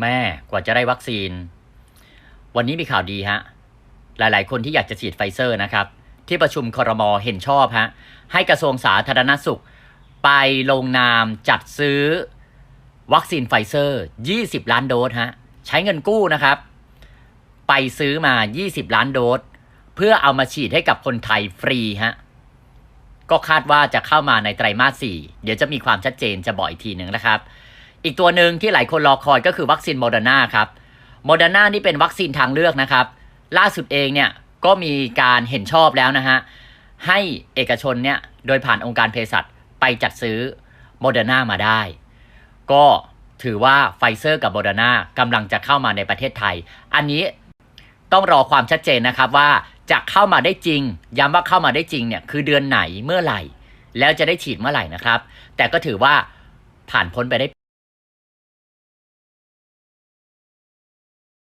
แม่กว่าจะได้วัคซีน วันนี้มีข่าวดีฮะ หลายๆ คนที่อยากจะฉีดไฟเซอร์นะครับ ที่ประชุมครมเห็นชอบฮะ ให้กระทรวงสาธารณสุข ไปลงนามจัดซื้อวัคซีนไฟเซอร์ 20 ล้านโดสฮะ ใช้เงินกู้นะครับ ไปซื้อมา 20 ล้านโดส เพื่อเอามาฉีดให้กับคนไทยฟรีฮะ ก็คาดว่าจะเข้ามาในไตรมาส 4 เดี๋ยวจะมีความชัดเจนจะบอกอีกทีหนึ่งนะครับ อีกตัวหนึ่งที่หลายคนรอคอยก็คือวัคซีนโมเดอร์นาครับโมเดอร์นานี่เป็นวัคซีนทางเลือกนะครับ ล่าสุดเองเนี่ยก็มีการเห็นชอบแล้วนะฮะ ให้เอกชนเนี่ยโดยผ่านองค์การเภสัชไปจัดซื้อโมเดอร์นามาได้ ก็ถือว่าไฟเซอร์กับโมเดอร์นากำลังจะเข้ามาในประเทศไทย อันนี้ต้องรอความชัดเจนนะครับว่าจะเข้ามาได้จริง ย้ำว่าเข้ามาได้จริงเนี่ยคือเดือนไหนเมื่อไหร่ แล้วจะได้ฉีดเมื่อไหร่นะครับ แต่ก็ถือว่าผ่านพ้นไปได้